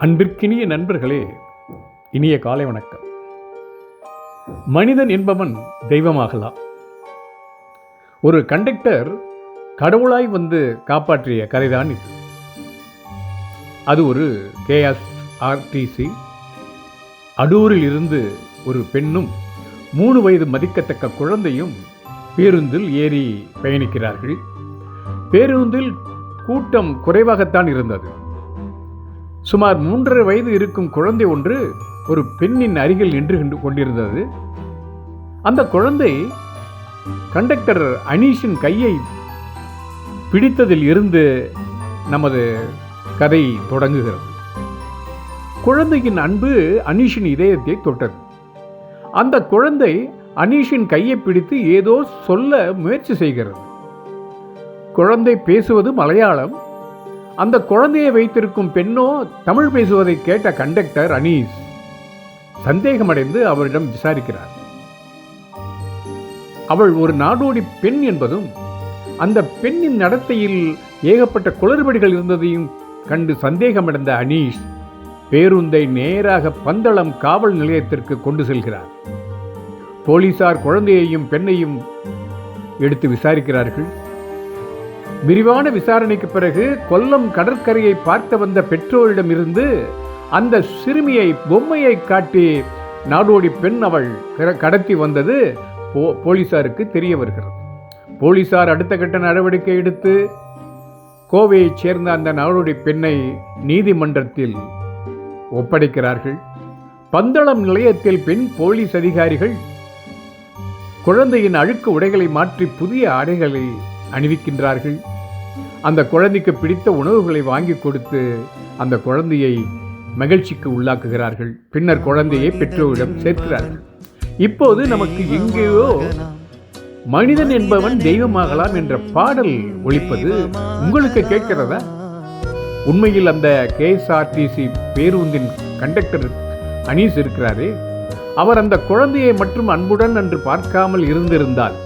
அன்பிற்கினிய நண்பர்களே இனிய காலை வணக்கம். மனிதன் என்பவன் தெய்வமாகலாம். ஒரு கண்டக்டர் கடவுளாய் வந்து காப்பாற்றிய கதைதான் இது. அது ஒரு கேஎஸ்ஆர்டிசி அடூரில் இருந்து ஒரு பெண்ணும் மூணு வயது மதிக்கத்தக்க குழந்தையும் பேருந்தில் ஏறி பயணிக்கிறார்கள். பேருந்தில் கூட்டம் குறைவாகத்தான் இருந்தது. சுமார் மூன்றரை வயது இருக்கும் குழந்தை ஒன்று ஒரு பெண்ணின் அருகில் நின்று கொண்டிருந்தது. அந்த குழந்தை கண்டக்டர் அனீஷின் கையை பிடித்ததில் இருந்து நமது கதை தொடங்குகிறது. குழந்தையின் அன்பு அனீஷின் இதயத்தை தொட்டது. அந்த குழந்தை அனீஷின் கையை பிடித்து ஏதோ சொல்ல முயற்சி செய்கிறது. குழந்தை பேசுவது மலையாளம் அந்த குழந்தையை வைத்திருக்கும் பெண்ணோ தமிழ் பேசுவதை கேட்ட கண்டக்டர் அனீஸ் சந்தேகமடைந்து அவரிடம் விசாரிக்கிறார். அவள் ஒரு நாடோடி பெண் என்பதும் அந்த பெண்ணின் நடத்தையில் ஏகப்பட்ட குளறுபடிகள் இருந்ததையும் கண்டு சந்தேகமடைந்த அனீஷ் பேருந்தை நேராக பந்தளம் காவல் நிலையத்திற்கு கொண்டு செல்கிறார். போலீசார் குழந்தையையும் பெண்ணையும் எடுத்து விசாரிக்கிறார்கள். விரிவான விசாரணைக்கு பிறகு கொல்லம் கடற்கரையை பார்த்து வந்த பெற்றோரிடமிருந்து அந்த சிறுமியை பொம்மையை காட்டி நாடோடி பெண் அவள் கடத்தி வந்தது போ- போலீசாருக்கு தெரிய வருகிறது. போலீசார் அடுத்த கட்ட நடவடிக்கை எடுத்து கோவையைச் சேர்ந்த அந்த நாடோடி பெண்ணை நீதிமன்றத்தில் ஒப்படைக்கிறார்கள். பந்தளம் நிலையத்தில் பெண் போலீஸ் அதிகாரிகள் குழந்தையின் அழுக்கு உடைகளை மாற்றி புதிய ஆடைகளை அணிவிக்கின்றார்கள். அந்த குழந்தைக்கு பிடித்த உணவுகளை வாங்கி கொடுத்து அந்த குழந்தையை மகிழ்ச்சிக்கு உள்ளாக்குகிறார்கள். பின்னர் குழந்தையை பெற்றோரிடம் சேர்க்கிறார்கள். இப்போது நமக்கு எங்கேயோ மனிதன் என்பவன் தெய்வமாகலாம் என்ற பாடல் ஒழிப்பது உங்களுக்கு கேட்கிறதா? உண்மையில் அந்த கேஎஸ்ஆர்டிசி பேருந்தின் கண்டக்டர் அனீஸ் இருக்கிறாரே. அவர் அந்த குழந்தையை மட்டும் அன்புடன் அன்று பார்க்காமல் இருந்திருந்தால்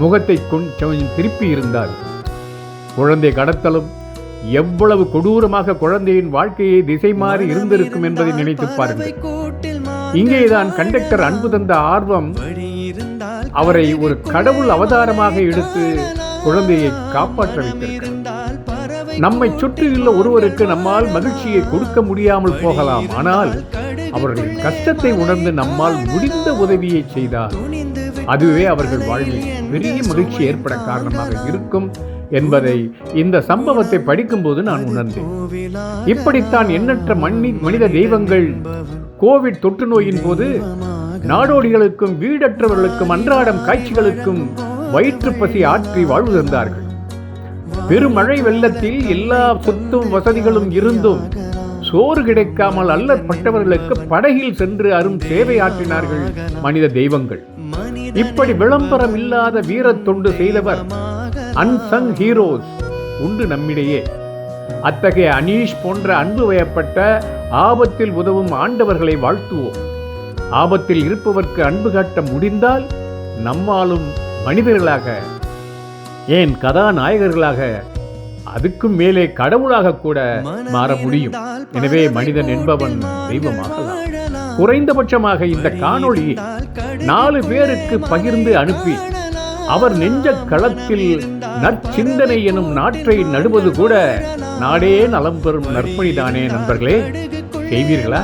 முகத்தை கொஞ்சம் திருப்பி இருந்தால் குழந்தை கடத்தலும் எவ்வளவு கொடூரமாக குழந்தையின் வாழ்க்கையை திசை மாறி இருந்திருக்கும் என்பதை நினைத்து பாருங்கள். இங்கேதான் கண்டக்டர் அன்பு தந்த ஆர்வம் அவரை ஒரு கடவுள் அவதாரமாக எடுத்து குழந்தையை காப்பாற்ற வைத்திருக்கிறார் நம்மை சுற்றியுள்ள ஒருவருக்கு நம்மால் மகிழ்ச்சியை கொடுக்க முடியாமல் போகலாம். ஆனால் அவர்களின் கஷ்டத்தை உணர்ந்து நம்மால் முடிந்த உதவியை செய்தால் அதுவே அவர்கள் வாழ்வில் பெரிய மகிழ்ச்சி ஏற்பட காரணமாக இருக்கும் என்பதை இந்த சம்பவத்தை படிக்கும்போது நான் உணர்ந்தேன். இப்படித்தான் எண்ணற்ற மன்னி மனித தெய்வங்கள் கோவிட் தொற்று நோயின் போது நாடோடிகளுக்கும் வீடற்றவர்களுக்கும் அன்றாடம் காட்சிகளுக்கும் வயிற்று பசி ஆற்றி வாழ்வு தந்தார்கள். பெருமழை வெள்ளத்தில் எல்லா சொத்தும் வசதிகளும் இருந்தும் சோறு கிடைக்காமல் அல்லற்பட்டவர்களுக்கு படகில் சென்று அரும் சேவையாற்றினார்கள் மனித தெய்வங்கள். இப்படி விளம்பரம் இல்லாத வீரத் தொண்டு செய்தவர் அன்சங் ஹீரோஸ். உண்டு நம்மிடையே. அத்தகைய அனீஷ் போன்ற அன்பு வயப்பட்ட ஆபத்தில் உதவும் ஆண்டவர்களை வாழ்த்துவோம். ஆபத்தில் இருப்பவர்க்கு அன்பு காட்ட முடிந்தால் நம்மாலும் மனிதர்களாக ஏன் கதாநாயகர்களாக அதுக்கும் மேலே கடவுளாக கூட மாற முடியும். எனவே மனிதன் என்பவன் தெய்வமாகலாம். குறைந்தபட்சமாக இந்த காணொளியை நாலு பேருக்கு பகிர்ந்து அனுப்பி அவர் நெஞ்ச களத்தில் நற்சிந்தனை எனும் நாற்றை நடுவது கூட நாடே நலம் பெறும் நற்பணிதானே நண்பர்களே. செய்வீர்களா?